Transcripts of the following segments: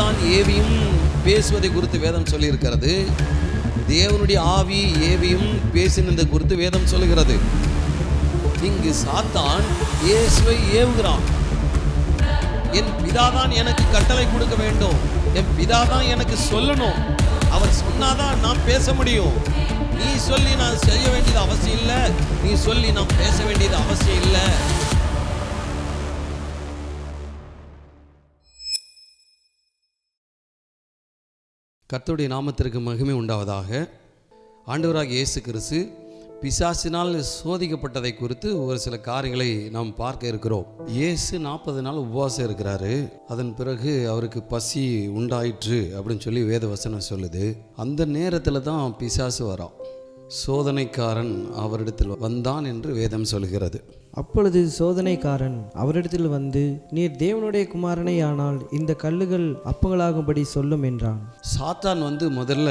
சாத்தான் ஏவியும் பேசுவதை குறித்து வேதம் சொல்லியிருக்கிறது. தேவனுடைய ஆவி ஏவியும் பேசினதை குறித்து வேதம் சொல்லுகிறது. இங்கு சாத்தான் இயேசுவை ஏவுகிறான். என் பிதாதான் எனக்கு கட்டளை கொடுக்க வேண்டும். என் பிதாதான் எனக்கு சொல்லணும். அவர் சொன்னாதான் நான் பேச முடியும். நீ சொல்லி நான் செய்ய வேண்டியது அவசியம் இல்லை. நீ சொல்லி நான் பேச வேண்டியது அவசியம் இல்லை. கர்த்தருடைய நாமத்திற்கு மகிமை உண்டாவதாக. ஆண்டவராக இயேசு கிறிஸ்து பிசாசினால் சோதிக்கப்பட்டதை குறித்து ஒரு சில காரியங்களை நாம் பார்க்க இருக்கிறோம். இயேசு நாற்பது நாள் உபவாசம் இருக்கிறாரு. அதன் பிறகு அவருக்கு பசி உண்டாயிற்று அப்படின்னு சொல்லி வேத வசனம் சொல்லுது. அந்த நேரத்தில் தான் பிசாசு வரான். சோதனைக்காரன் அவரிடத்தில் வந்தான் என்று வேதம் சொல்கிறது. அப்பொழுது சோதனைக்காரன் அவரிடத்தில் வந்து நீர் தேவனுடைய குமாரனே ஆனால் இந்த கல்லுகள் அப்பங்களாகும்படி சொல்லும் என்றான். சாத்தான் வந்து முதல்ல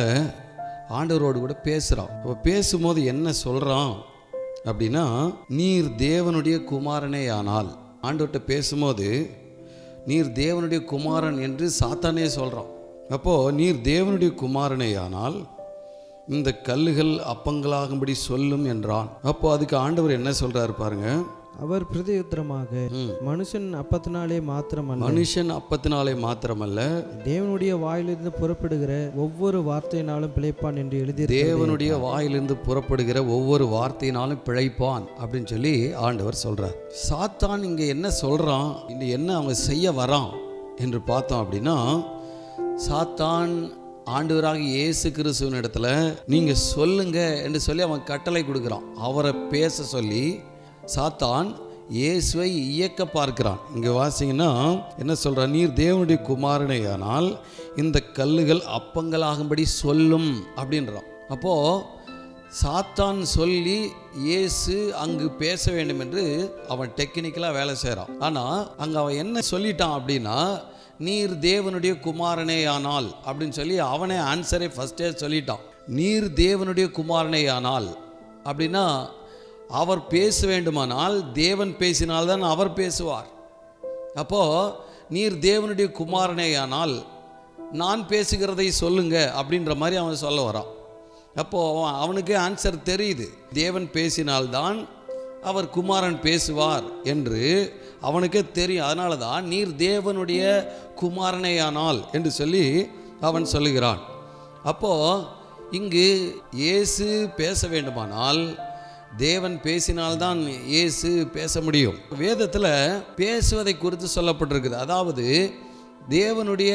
ஆண்டவரோடு கூட பேசுகிறான் அப்போ பேசும்போது என்ன சொல்கிறான் அப்படின்னா நீர் தேவனுடைய குமாரனே ஆனால் ஆண்டவர்கிட்ட பேசும்போது நீர் தேவனுடைய குமாரன் என்று சாத்தானே சொல்கிறான் அப்போது நீர் தேவனுடைய குமாரனே ஆனால் இந்த கல்லுகள் அப்பங்களாகும்படி சொல்லும் என்றான். அப்போ அதுக்கு ஆண்டவர் என்ன சொல்றாரு பாருங்க. அவர் பிரதியுத்தரமாக மனுஷன் அப்பத்தினாலே மாத்திரமல்ல. மனுஷன் அப்பத்தினாலே மாத்திரமல்ல. தேவனுடைய வாயிலிருந்து புறப்படுகிற ஒவ்வொரு வார்த்தையினாலும் பிழைப்பான் என்று எழுதி தேவனுடைய வாயிலிருந்து புறப்படுகிற ஒவ்வொரு வார்த்தையினாலும் பிழைப்பான் அப்படின்னு சொல்லி ஆண்டவர் சொல்றார். சாத்தான் இங்க என்ன சொல்றான்? இந்த என்ன அவன் செய்ய வரான்? என்று பார்த்தோம் அப்படின்னா சாத்தான் ஆண்டவராக இயேசு கிறிஸ்துவின் இடத்துல நீங்க சொல்லுங்க என்று சொல்லி அவன் கட்டளை கொடுக்குறான். அவரை பேச சொல்லி சாத்தான் இயேசுவை இயக்க பார்க்கிறான். இங்கே வாசிங்கன்னா என்ன சொல்கிறான் நீர் தேவனுடைய குமாரனையானால் இந்த கல்லுகள் அப்பங்களாகும்படி சொல்லும் அப்படின்றான். அப்போது சாத்தான் சொல்லி இயேசு அங்கு பேச வேண்டும் என்று அவன் டெக்னிக்கலாக வேலை செய்கிறான் ஆனால் அங்கே அவன் என்ன சொல்லிட்டான் அப்படின்னா நீர் தேவனுடைய குமாரனே ஆனால் அப்படின்னு சொல்லி அவனே ஆன்சரை ஃபஸ்ட்டே சொல்லிட்டான். நீர் தேவனுடைய குமாரனே ஆனால் அப்படின்னா அவர் பேச வேண்டுமானால் தேவன் பேசினால்தான் அவர் பேசுவார். அப்போது நீர் தேவனுடைய குமாரனேயானால் நான் பேசுகிறதை சொல்லுங்க அப்படின்ற மாதிரி அவன் சொல்ல வரான். அப்போது அவன் அவனுக்கே ஆன்சர் தெரியுது. தேவன் பேசினால்தான் அவர் குமாரன் பேசுவார் என்று அவனுக்கே தெரியும். அதனால தான் நீர் தேவனுடைய குமாரனையானால் என்று சொல்லி அவன் சொல்லுகிறான். அப்போ இங்கு இயேசு பேச வேண்டுமானால் தேவன் பேசினால்தான் இயேசு பேச முடியும். வேதத்தில் பேசுவதை குறித்து சொல்லப்பட்டிருக்குது. அதாவது தேவனுடைய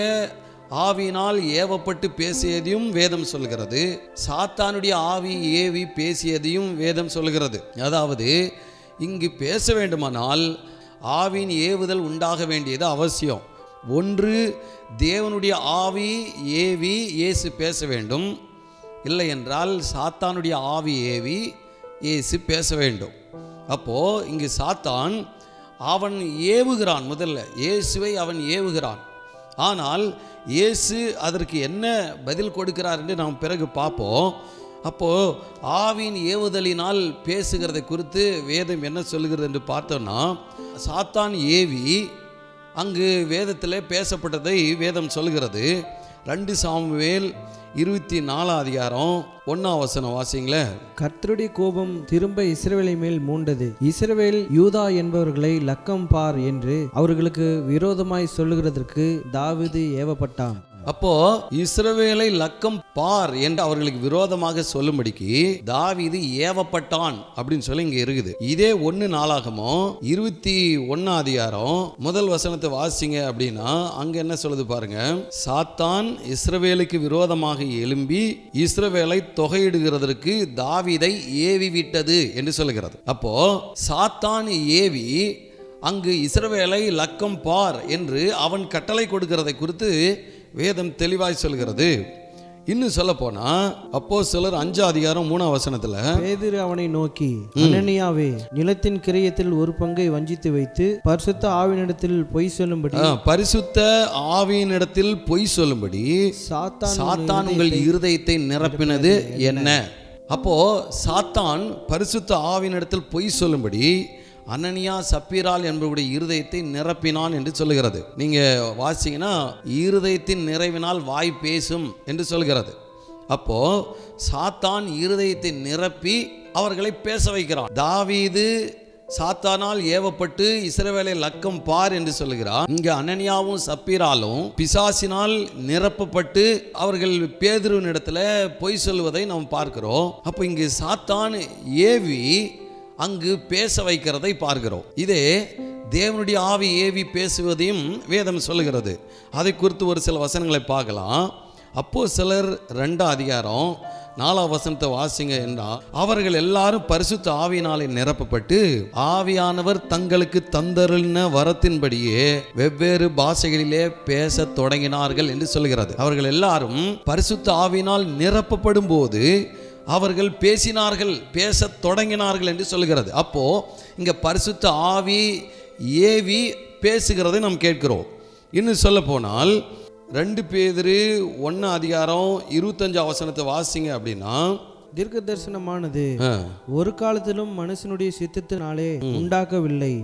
ஆவியினால் ஏவப்பட்டு பேசியதையும் வேதம் சொல்கிறது. சாத்தானுடைய ஆவி ஏவி பேசியதையும் வேதம் சொல்கிறது. அதாவது இங்கு பேச வேண்டுமானால் ஆவியின் ஏவுதல் உண்டாக வேண்டியது அவசியம். ஒன்று தேவனுடைய ஆவி ஏவி இயேசு பேச வேண்டும். இல்லை என்றால் சாத்தானுடைய ஆவி ஏவி இயேசு பேச வேண்டும். அப்போது இங்கு சாத்தான் அவன் ஏவுகிறான் முதல்ல. இயேசுவை அவன் ஏவுகிறான். ஆனால் இயேசு அதற்கு என்ன பதில் கொடுக்கிறார் என்று நாம் பிறகு பார்ப்போம். அப்போது ஆவின் ஏவுதலினால் பேசுகிறதை குறித்து வேதம் என்ன சொல்கிறது என்று பார்த்தோம்னா சாத்தான் ஏவி அங்கு வேதத்தில் பேசப்பட்டதை வேதம் சொல்கிறது ரெண்டு சாமுவேல் இருபத்தி நாலாம் அதிகாரம் ஒன்றாம் வசனம் வாசிங்களேன் கர்த்தருடைய கோபம் திரும்ப இஸ்ரவேலை மேல் மூண்டது. இஸ்ரவேல் யூதா என்பவர்களை லக்கம் பார் என்று அவர்களுக்கு விரோதமாய் சொல்லுகிறதற்கு தாவிது ஏவப்பட்டான். அப்போ இஸ்ரவேலை லக்கம் பார் என்று அவர்களுக்கு விரோதமாக சொல்லும்படிக்கு தாவிது ஏவப்பட்டான் அப்படின்னு சொல்லி இங்க இருக்குது. இதே ஒன்னு நாளாகமோ இருபத்தி ஒன்னா அதிகாரம் முதல் வசனத்தை வாசிங்க அப்படின்னா அங்க என்ன சொல்லுது பாருங்க. சாத்தான் இஸ்ரவேலுக்கு விரோதமாக எழும்பி இஸ்ரவேலை தொகையிடுகிறதற்கு தாவீதை ஏவி விட்டது என்று சொல்லுகிறது. அப்போ சாத்தான் ஏவி அங்கு இஸ்ரவேலை லக்கம் பார் என்று அவன் கட்டளை கொடுக்கிறதை குறித்து வேதம் தெளிவாய் சொல்கிறது. இன்னும் சொல்ல போனா அப்போ சிலர் அஞ்சு அதிகாரம் மூணாம் வசனத்துல பேதுரு அவனை நோக்கி அனனியாவே நிலத்தின் கிரயத்தில் ஒரு பங்கை வஞ்சித்து வைத்து பரிசுத்த ஆவினிடத்தில் பொய் சொல்லும்படி பரிசுத்த ஆவியினிடத்தில் பொய் சொல்லும்படி சாத்தான் சாத்தான் உங்கள் இருதயத்தை நிரப்பினது என்ன? அப்போ சாத்தான் பரிசுத்த ஆவியினிடத்தில் பொய் சொல்லும்படி அனனியா சப்பீரால் என்பவருடைய இருதயத்தை நிரப்பினான் என்று சொல்லுகிறது. நீங்க வாசிங்கன்னா இருதயத்தின் நிறைவினால் வாய் பேசும் என்று சொல்கிறது அப்போ சாத்தான் இருதயத்தை நிரப்பி அவர்களை பேச வைக்கிறான். தாவீது சாத்தானால் ஏவப்பட்டு இஸ்ரவேலை லக்கம் பார் என்று சொல்லுகிறார் இங்க அனனியாவும் சப்பீராலும் பிசாசினால் நிரப்பப்பட்டு அவர்கள் பேதுருவின் இடத்துல பொய் சொல்வதை நாம் பார்க்கிறோம். அப்போ இங்கு சாத்தான் ஏவி அங்கு பேச வைக்கிறதை பார்க்கிறோம். இதே தேவனுடைய ஆவி ஏவி பேசுவதையும் வேதம் சொல்லுகிறது. அதை குறித்து ஒரு சில வசனங்களை பார்க்கலாம். அப்போ சிலர் ரெண்டாம் அதிகாரம் நாலாம் வசனத்தை வாசிங்க என்றால் அவர்கள் எல்லாரும் பரிசுத்த ஆவியினாலே நிரப்பப்பட்டு ஆவியானவர் தங்களுக்கு தந்தருளின வரத்தின்படியே வெவ்வேறு பாஷைகளிலே பேசத் தொடங்கினார்கள் என்று சொல்கிறது அவர்கள் எல்லாரும் பரிசுத்த ஆவியினால் நிரப்பப்படும் போது அவர்கள் பேசினார்கள் பேசத் தொடங்கினார்கள் என்று சொல்கிறது அப்போது இங்கே பரிசுத்த ஆவி ஏவி பேசுகிறதை நாம் கேட்கிறோம். இன்னும் சொல்ல போனால் ரெண்டு பேர் ஒன்று அதிகாரம் இருபத்தஞ்சு அவசனத்தை வாசிங்க அப்படின்னா தீர்க்க தரிசனமானது ஒரு காலத்திலும் மனுஷனுடைய சித்தத்தினாலே உண்டாக்கவில்லை.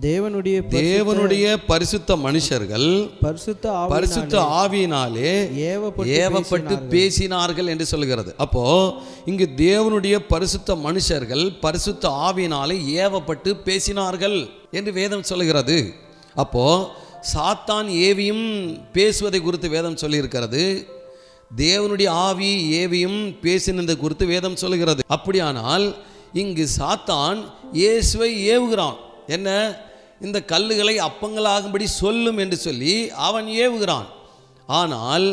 தேவனுடைய தேவனுடைய பரிசுத்த மனுஷர்கள் பரிசுத்த பரிசுத்த ஆவியினாலே ஏவப்பட்டு பேசினார்கள். என்று சொல்கிறது. அப்போ இங்கு தேவனுடைய பரிசுத்த மனுஷர்கள் பரிசுத்த ஆவியினாலே ஏவப்பட்டு பேசினார்கள் என்று வேதம் சொல்லுகிறது அப்போ சாத்தான் ஏவியும் பேசுவதை குறித்து வேதம் சொல்லியிருக்கிறது. தேவனுடைய ஆவி ஏவியும் பேசினது குறித்து வேதம் சொல்லுகிறது. அப்படியானால் இங்கு சாத்தான் இயேசுவை ஏவுகிறான். என்ன? இந்த கல்லுகளை அப்பங்களாகும்படி சொல்லும் என்று சொல்லி அவன் ஏவுகிறான். ஆனால்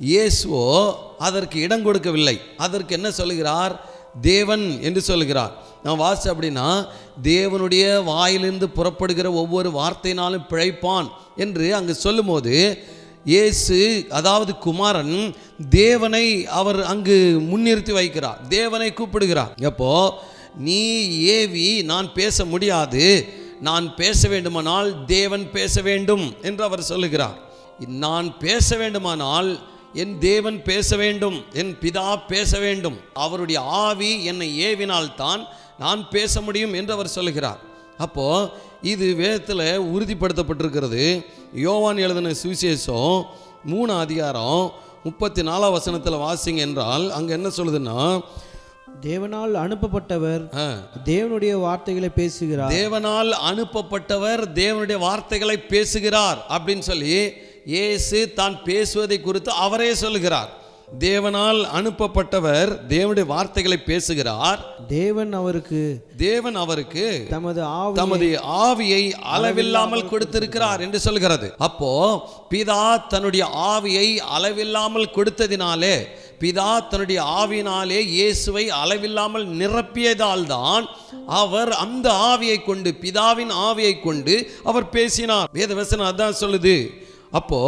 இயேசுவோ அதற்கு இடம் கொடுக்கவில்லை. அதற்கு என்ன சொல்லுகிறார்? தேவன் என்று சொல்லுகிறார். நான் வாசி அப்படின்னா தேவனுடைய வாயிலிருந்து புறப்படுகிற ஒவ்வொரு வார்த்தையினாலும் பிழைப்பான் என்று அங்கு சொல்லும்போது இயேசு அதாவது குமாரன் தேவனை அவர் அங்கு முன்னிறுத்தி வைக்கிறார். தேவனை கூப்பிடுகிறார். எப்போ நீ ஏவி நான் பேச முடியாது. நான் பேச வேண்டுமானால் தேவன் பேச வேண்டும் என்று அவர் சொல்லுகிறார். நான் பேச வேண்டுமானால் என் தேவன் பேச வேண்டும் என் பிதா பேச வேண்டும். அவருடைய ஆவி என்னை ஏவினால்தான் நான் பேச முடியும் என்று அவர் சொல்லுகிறார். அப்போ இது வேதத்தில் உறுதிப்படுத்தப்பட்டிருக்கிறது. யோவான் எழுதின சுவிசேஷம் மூணு அதிகாரம் முப்பத்தி நாலாம் வசனத்தில் வாசிங்க என்றால் அங்கே என்ன சொல்லுதுன்னா தேவனால் அனுப்பப்பட்டவர் தேவனுடைய வார்த்தைகளை பேசுகிறார். தேவனால் அனுப்பப்பட்டவர் தேவனுடைய வார்த்தைகளை பேசுகிறார் அப்படின்னு சொல்லி இயேசு தான் பேசுவதை குறித்து அவரே சொல்லுகிறார். தேவனால் அனுப்பப்பட்டவர் தேவனுடைய வார்த்தைகளை பேசுகிறார். தேவன் அவருக்கு தேவன் அவருக்கு தமது தமது ஆவியை அளவில்லாமல் கொடுத்திருக்கிறார் என்று சொல்கிறது. அப்போ பிதா தன்னுடைய ஆவியை அளவில்லாமல் கொடுத்ததினாலே பிதா தன்னுடைய ஆவியினாலே இயேசுவை அளவில்லாமல் நிரப்பியதால் தான் அவர் அந்த ஆவியை கொண்டு பிதாவின் ஆவியை கொண்டு அவர் பேசினார். வேதவசனம் அதான் சொல்லுது. அப்போ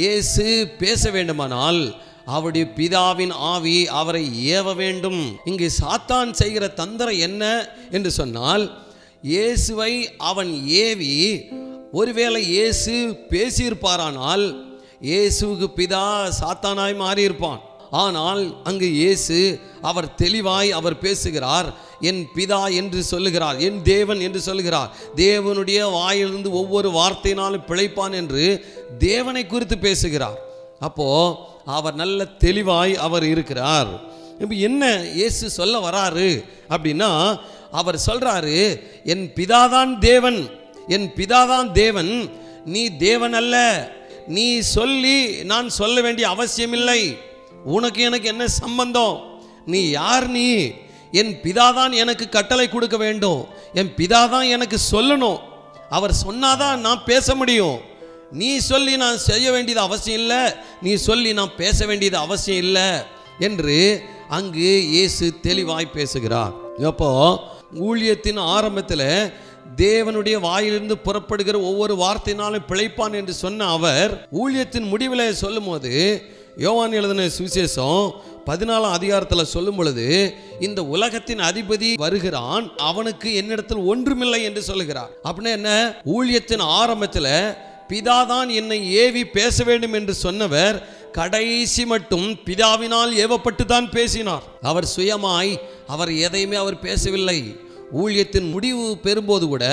இயேசு பேச வேண்டுமானால் அவருடைய பிதாவின் ஆவி அவரை ஏவ வேண்டும். இங்கு சாத்தான் செய்கிற தந்திரம் என்ன? என்று சொன்னால் இயேசுவை அவன் ஏவி ஒருவேளை இயேசு பேசியிருப்பாரானால் இயேசுவுக்கு பிதா சாத்தானாய் மாறியிருப்பான். ஆனால் அங்கு இயேசு அவர் தெளிவாய் அவர் பேசுகிறார் என் பிதா என்று சொல்லுகிறார் என் தேவன் என்று சொல்லுகிறார். தேவனுடைய வாயிலிருந்து ஒவ்வொரு வார்த்தையினாலும் பிழைப்பான் என்று தேவனை குறித்து பேசுகிறார். அப்போது அவர் நல்ல தெளிவாய் அவர் இருக்கிறார். இப்போ என்ன இயேசு சொல்ல வராரு அப்படின்னா அவர் சொல்கிறாரு என் பிதாதான் தேவன் என் பிதாதான் தேவன் நீ தேவன் அல்ல. நீ சொல்லி நான் சொல்ல வேண்டிய அவசியமில்லை. உனக்கு எனக்கு என்ன சம்பந்தம்? நீ யார் நீ? என் பிதாதான் எனக்கு கட்டளை கொடுக்க வேண்டும். என் பிதாதான் எனக்கு சொல்லணும். அவர் சொன்னாதான் நான் பேச முடியும். நீ சொல்லி நான் செய்ய வேண்டியது அவசியம் இல்லை. நீ சொல்லி நான் பேச வேண்டியது அவசியம் இல்லை என்று அங்கு இயேசு தெளிவாய் பேசுகிறார். அப்போ ஊழியத்தின் ஆரம்பத்தில் தேவனுடைய வாயிலிருந்து புறப்படுகிற ஒவ்வொரு வார்த்தையினாலும் பிழைப்பான் என்று சொன்ன அவர் ஊழியத்தின் முடிவில் சொல்லும்போது யோவான் எழுதின சுவிசேஷம் பதினாலாம் அதிகாரத்தில் சொல்லும் பொழுது இந்த உலகத்தின் அதிபதி வருகிறான் அவனுக்கு என்னிடத்தில் ஒன்றுமில்லை என்று சொல்லுகிறார். அப்படின்னா என்ன? ஊழியத்தின் ஆரம்பத்தில் பிதாதான் என்னை ஏவி பேச வேண்டும் என்று சொன்னவர் கடைசி மட்டும் பிதாவினால் ஏவப்பட்டு தான் பேசினார். அவர் சுயமாய் அவர் எதையுமே அவர் பேசவில்லை. ஊழியத்தின் முடிவு பெறும்போது கூட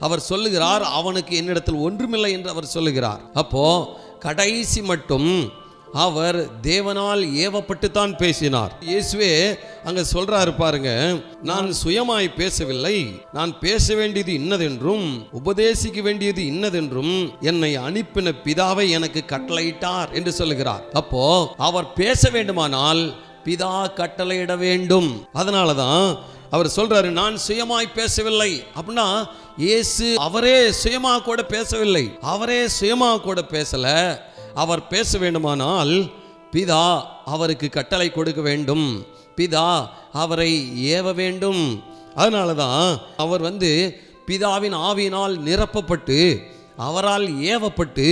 அவர் சொல்லுகிறார் அவனுக்கு என்னிடத்தில் ஒன்றுமில்லை என்று அவர் சொல்லுகிறார். அப்போ கடைசி மட்டும் அவர் தேவனால் ஏவப்பட்டுத்தான் பேசினார். இயேசுவே அங்க சொல்றாரு பாருங்க நான் சுயமாய் பேசவில்லை நான் பேச வேண்டியது இன்னதென்றும் உபதேசிக்க வேண்டியது இன்னதென்றும் என்னை அனுப்பின பிதாவை எனக்கு கட்டளையிட்டார் என்று சொல்லுகிறார். அப்போ அவர் பேச வேண்டுமானால் பிதா கட்டளையிட வேண்டும். அதனால தான் அவர் சொல்றாரு நான் சுயமாய் பேசவில்லை. அப்படின்னா இயேசு அவரே சுயமாக கூட பேசவில்லை. அவரே சுயமாக கூட பேசல. அவர் பேச வேண்டுமானால் பிதா அவருக்கு கட்டளை கொடுக்க வேண்டும். பிதா அவரை ஏவ வேண்டும். அதனால தான் அவர் வந்து பிதாவின் ஆவியினால் நிரப்பப்பட்டு அவரால் ஏவப்பட்டு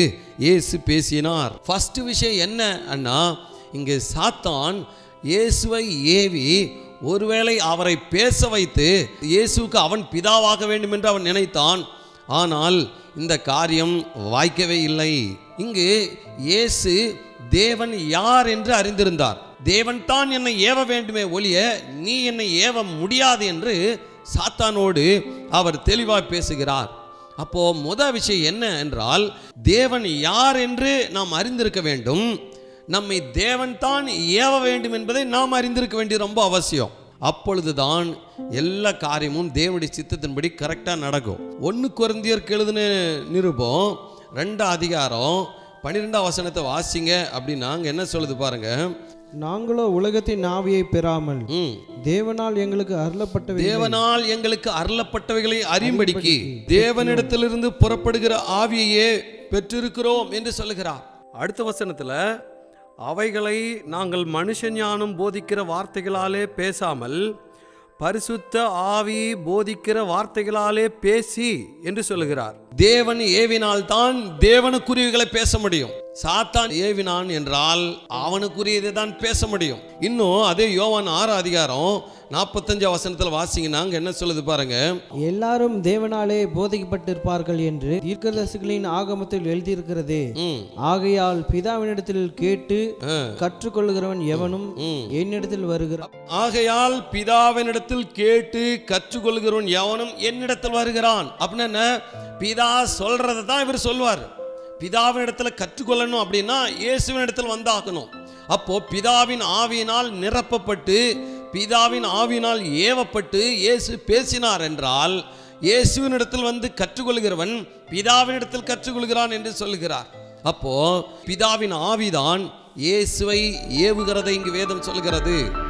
இயேசு பேசினார். ஃபஸ்ட்டு விஷயம் என்ன அண்ணா இங்கே சாத்தான் இயேசுவை ஏவி ஒருவேளை அவரை பேச வைத்து இயேசுவுக்கு அவன் பிதாவாக வேண்டும் என்று அவன் நினைத்தான். ஆனால் இந்த காரியம் வாய்க்கவே இல்லை. இங்கு இயேசு தேவன் யார் என்று அறிந்திருந்தார். தேவன் தான் என்னை ஏவ வேண்டுமே ஒழிய நீ என்னை ஏவ முடியாது என்று சாத்தானோடு அவர் தெளிவாய் பேசுகிறார். அப்போ முத விஷயம் என்ன என்றால் தேவன் யார் என்று நாம் அறிந்திருக்க வேண்டும். நம்மை தேவன் தான் ஏவ வேண்டும் என்பதை நாம் அறிந்திருக்க வேண்டியது ரொம்ப அவசியம். அப்பொழுதுதான் எல்லா காரியமும் தேவனுடைய சித்தத்தின்படி கரெக்டாக நடக்கும். ஒன்று குறைந்தியருக்கு எழுதின நிருபம் ரெண்டாம் அதிகாரம் பன்னிரெண்டாம் வசனத்தை வாசிங்க அப்படின்னா அங்க என்ன சொல்லுது பாருங்க. நாங்களோ உலகத்தின் ஆவியை பெறாமல் ம். தேவனால் எங்களுக்கு அருளப்பட்டவை தேவனால் எங்களுக்கு அருளப்பட்டவைகளை அறியும்படிக்கு தேவனிடத்திலிருந்து புறப்படுகிற ஆவியையே பெற்றிருக்கிறோம் என்று சொல்லுகிறார். அடுத்த வசனத்துல அவைகளை நாங்கள் மனுஷ ஞானம் போதிக்கிற வார்த்தைகளாலே பேசாமல் பரிசுத்த ஆவி போதிக்கிற வார்த்தைகளாலே பேசி என்று சொல்லுகிறார். தேவன் ஏவினால் தான் தேவனுக்குரியவைகளை பேச முடியும். சாத்தான் ஏவினான் என்றால் அவனுக்குரியதை தான் பேச முடியும். இன்னும் அதே யோவான் ஆறு அதிகாரம் நாற்பத்தஞ்சு வசனத்தில் வாசிங்கன்னா அங்க என்ன சொல்லுது பாருங்க. எல்லாரும் தேவனாலே போதிக்கப்பட்டிருப்பார்கள் என்று தீர்க்கதரிசிகளின் ஆகமத்தில் எழுதியிருக்கிறதே. ஆகையால் பிதாவினிடத்தில் கேட்டு கற்றுக்கொள்கிறவன் எவனும் என்னிடத்தில் வருகிறான். ஆகையால் பிதாவினிடத்தில் கேட்டு கற்றுக்கொள்கிறவன் எவனும் என்னிடத்தில் வருகிறான். அப்படின்னு என்ன? பிதா சொல்றதை தான் இவர் சொல்வார். பிதாவினிடத்தில் கற்றுக்கொள்ளணும் அப்படின்னா இயேசுவின் வந்தாகணும். அப்போ பிதாவின் ஆவியினால் நிரப்பப்பட்டு பிதாவின் ஆவியினால் ஏவப்பட்டு இயேசு பேசினார் என்றால் இயேசுவினிடத்தில் வந்து கற்றுக்கொள்கிறவன் பிதாவினிடத்தில் கற்றுக்கொள்கிறான் என்று சொல்லுகிறார். அப்போ பிதாவின் ஆவிதான் இயேசுவை ஏவுகிறதை இங்கு வேதம் சொல்கிறது.